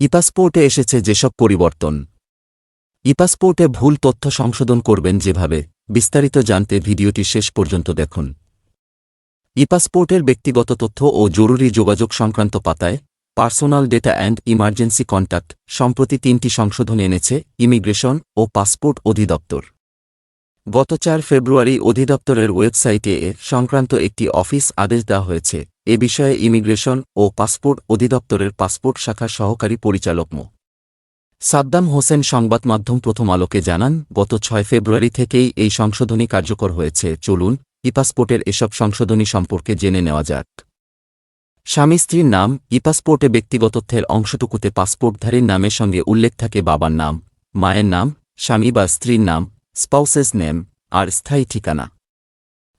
ইপাসপোর্টে এসেছে যেসব পরিবর্তন। ইপাসপোর্টে ভুল তথ্য সংশোধন করবেন যেভাবে, বিস্তারিত জানতে ভিডিওটি শেষ পর্যন্ত দেখুন। ইপাসপোর্টের ব্যক্তিগত তথ্য ও জরুরি যোগাযোগ সংক্রান্ত পাতায়, personal data and emergency contact সম্প্রতি তিনটি সংশোধন এনেছে, ইমিগ্রেশন ও পাসপোর্ট অধিদপ্তর। গত চার ফেব্রুয়ারি অধিদপ্তরের ওয়েবসাইটে এ সংক্রান্ত একটি অফিস আদেশ দেওয়া হয়েছে। এ বিষয়ে ইমিগ্রেশন ও পাসপোর্ট অধিদপ্তরের পাসপোর্ট শাখার সহকারী পরিচালক মো. সাদ্দাম হোসেন সংবাদ মাধ্যম প্রথম আলোকে জানান, গত ছয় ফেব্রুয়ারি থেকেই এই সংশোধনী কার্যকর হয়েছে, চলুন ইপাসপোর্টের এসব সংশোধনী সম্পর্কে জেনে নেওয়া যাক। স্বামী স্ত্রীর নাম ইপাসপোর্টে ব্যক্তিগত তথ্যের অংশটুকুতে পাসপোর্টধারীর নামের সঙ্গে উল্লেখ থাকে বাবার নাম, মায়ের নাম, স্বামী বা স্ত্রীর নাম, স্পাউসেস নেম, আর স্থায়ী ঠিকানা।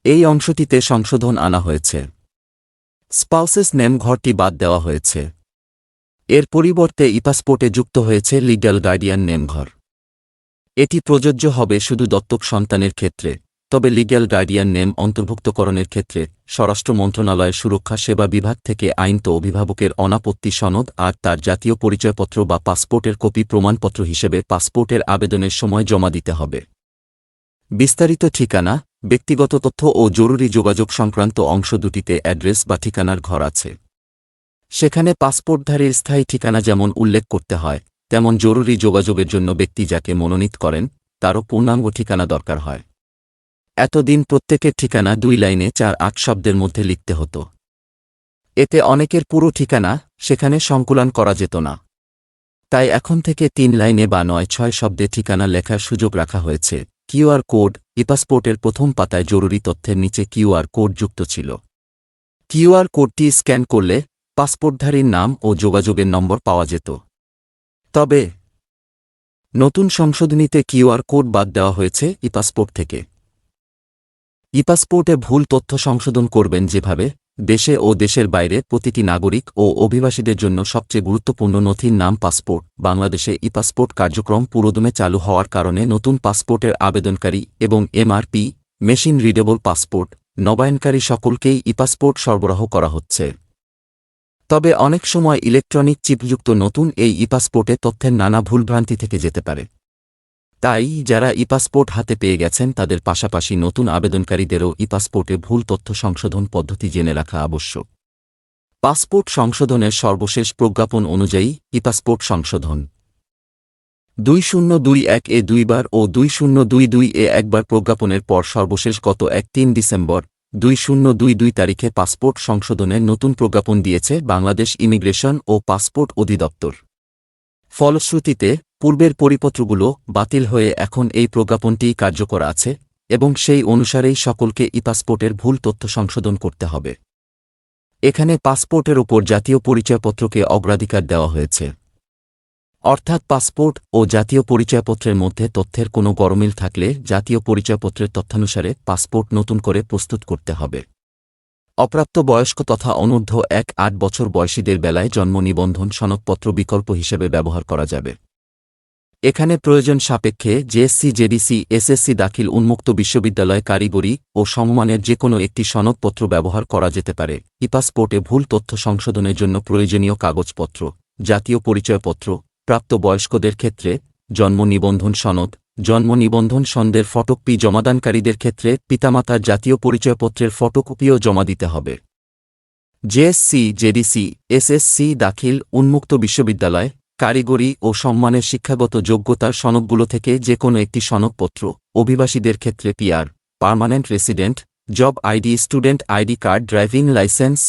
এই অংশটিতে সংশোধন আনা হয়েছে। স্পাউসেস নেম ঘরটি বাদ দেওয়া হয়েছে। এর পরিবর্তে ইপাসপোর্টে যুক্ত হয়েছে লিগ্যাল গার্ডিয়ান নেম ঘর। এটি প্রযোজ্য হবে শুধু দত্তক সন্তানের ক্ষেত্রে, তবে লিগ্যাল গার্ডিয়ান নেম অন্তর্ভুক্তকরণের ক্ষেত্রে স্বরাষ্ট্র মন্ত্রণালয়ের সুরক্ষা সেবা বিভাগ থেকে আইনত অভিভাবকের অনাপত্তি সনদ আর তার জাতীয় পরিচয়পত্র বা পাসপোর্টের কপি প্রমাণপত্র হিসেবে পাসপোর্টের আবেদনের সময় জমা দিতে হবে। বিস্তারিত ঠিকানা ব্যক্তিগত তথ্য ও জরুরি যোগাযোগ সংক্রান্ত অংশ দুটিতে অ্যাড্রেস বা ঠিকানার ঘর আছে। সেখানে পাসপোর্টধারীর স্থায়ী ঠিকানা যেমন উল্লেখ করতে হয়, তেমন জরুরি যোগাযোগের জন্য ব্যক্তি যাকে মনোনীত করেন, তারও পূর্ণাঙ্গ ঠিকানা দরকার হয়। এতদিন প্রত্যেকের ঠিকানা দুই লাইনে চার আট শব্দের মধ্যে লিখতে হতো। এতে অনেকের পুরো ঠিকানা সেখানে সংকুলান করা যেত না। তাই এখন থেকে তিন লাইনে বা নয় ছয় শব্দে ঠিকানা লেখার সুযোগ রাখা হয়েছে। কিউআর কোড ইপাসপোর্টের প্রথম পাতায় জরুরি তথ্যের নিচে কিউআর কোড যুক্ত ছিল। কিউআর কোডটি স্ক্যান করলে পাসপোর্টধারীর নাম ও যোগাযোগের নম্বর পাওয়া যেত। তবে নতুন সংশোধনীতে কিউআর কোড বাদ দেওয়া হয়েছে ইপাসপোর্ট থেকে। ইপাসপোর্টে ভুল তথ্য সংশোধন করবেন যেভাবে দেশে ও দেশের বাইরে প্রতিটি নাগরিক ও অভিবাসীদের জন্য সবচেয়ে গুরুত্বপূর্ণ নথির নাম পাসপোর্ট। বাংলাদেশে ইপাসপোর্ট কার্যক্রম পুরোদমে চালু হওয়ার কারণে নতুন পাসপোর্টের আবেদনকারী এবং এমআরপি, মেশিন রিডেবল পাসপোর্ট, নবায়নকারী সকলকেই ইপাসপোর্ট সরবরাহ করা হচ্ছে। তবে অনেক সময় ইলেকট্রনিক চিপযুক্ত নতুন এই ইপাসপোর্টে তথ্যের নানা ভুলভ্রান্তি থেকে যেতে পারে। তাই যারা ইপাসপোর্ট হাতে পেয়ে গেছেন, তাদের পাশাপাশি নতুন আবেদনকারীদেরও ইপাসপোর্টে ভুল তথ্য সংশোধন পদ্ধতি জেনে রাখা আবশ্যক। পাসপোর্ট সংশোধনের সর্বশেষ প্রজ্ঞাপন অনুযায়ী ইপাসপোর্ট সংশোধন। দুই শূন্য দুই এক এ দুইবার ও দুই শূন্য দুই দুই এ একবার প্রজ্ঞাপনের পর সর্বশেষ গত এক তিন ডিসেম্বর দুই শূন্য দুই দুই তারিখে পাসপোর্ট সংশোধনের নতুন প্রজ্ঞাপন দিয়েছে বাংলাদেশ ইমিগ্রেশন ও পাসপোর্ট অধিদপ্তর। ফলশ্রুতিতে পূর্বের পরিপত্রগুলো বাতিল হয়ে এখন এই প্রজ্ঞাপনটি কার্যকর আছে, এবং সেই অনুসারেই সকলকে ইপাসপোর্টের ভুল তথ্য সংশোধন করতে হবে। এখানে পাসপোর্টের ওপর জাতীয় পরিচয়পত্রকে অগ্রাধিকার দেওয়া হয়েছে। অর্থাৎ পাসপোর্ট ও জাতীয় পরিচয়পত্রের মধ্যে তথ্যের কোনো গরমিল থাকলে জাতীয় পরিচয়পত্রের তথ্যানুসারে পাসপোর্ট নতুন করে প্রস্তুত করতে হবে। অপ্রাপ্ত বয়স্ক তথা অনূর্ধ্ব এক আট বছর বয়সীদের বেলায় জন্ম নিবন্ধন সনদপত্র বিকল্প হিসেবে ব্যবহার করা যাবে। এখানে প্রয়োজন সাপেক্ষে জেএসসি জেডিসি এসএসসি দাখিল উন্মুক্ত বিশ্ববিদ্যালয় কারিগরি ও সমমানের যে কোনো একটি সনদপত্র ব্যবহার করা যেতে পারে। ইপাসপোর্টে ভুল তথ্য সংশোধনের জন্য প্রয়োজনীয় কাগজপত্র, জাতীয় পরিচয়পত্র, প্রাপ্ত বয়স্কদের ক্ষেত্রে জন্ম নিবন্ধন সনদ, জন্ম নিবন্ধন সনদের ফটোকপি জমাদানকারীদের ক্ষেত্রে পিতামাতার জাতীয় পরিচয়পত্রের ফটোকপিও জমা দিতে হবে। জেএসসি জেডিসি এসএসসি দাখিল উন্মুক্ত বিশ্ববিদ্যালয় কারিগরি ও সম্মানের শিক্ষাগত যোগ্যতার সনদগুলো থেকে যে কোনো একটি সনদপত্র। অভিবাসীদের ক্ষেত্রে PR, permanent resident, job ID, student ID card, driving licence,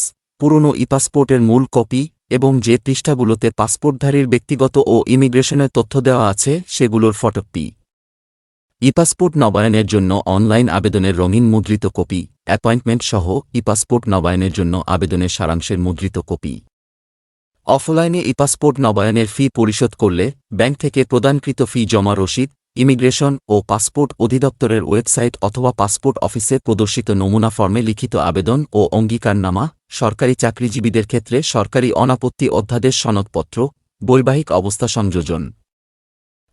পুরনো ইপাসপোর্টের মূল কপি এবং যে পৃষ্ঠাগুলোতে পাসপোর্টধারীর ব্যক্তিগত ও ইমিগ্রেশনের তথ্য দেওয়া আছে, সেগুলোর ফটোকপি ইপাসপোর্ট নবায়নের জন্য অনলাইন আবেদনের রঙিন মুদ্রিত কপি। অ্যাপয়েন্টমেন্ট সহ ইপাসপোর্ট নবায়নের জন্য আবেদনের সারাংশের মুদ্রিত কপি। অফলাইনে ইপাসপোর্ট নবায়নের ফি পরিশোধ করলে ব্যাংক থেকে প্রদানকৃত ফি জমা রসিদ, ইমিগ্রেশন ও পাসপোর্ট অধিদপ্তরের ওয়েবসাইট অথবা পাসপোর্ট অফিসে প্রদর্শিত নমুনা ফর্মে লিখিত আবেদন ও অঙ্গীকারনামা, সরকারি চাকরিজীবীদের ক্ষেত্রে সরকারি অনাপত্তি অধ্যাদেশ সনদপত্র, বৈবাহিক অবস্থা সংযোজন।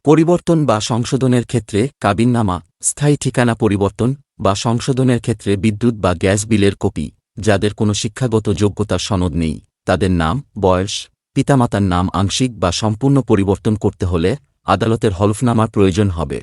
পরিবর্তন বা সংশোধনের ক্ষেত্রে কাবিননামা, স্থায়ী ঠিকানা পরিবর্তন বা সংশোধনের ক্ষেত্রে বিদ্যুৎ বা গ্যাস বিলের কপি, যাদের কোনো শিক্ষাগত যোগ্যতার সনদ নেই। তাদের নাম, বয়স, পিতামাতার নাম আংশিক বা সম্পূর্ণ পরিবর্তন করতে হলে আদালতের হলফনামার প্রয়োজন হবে।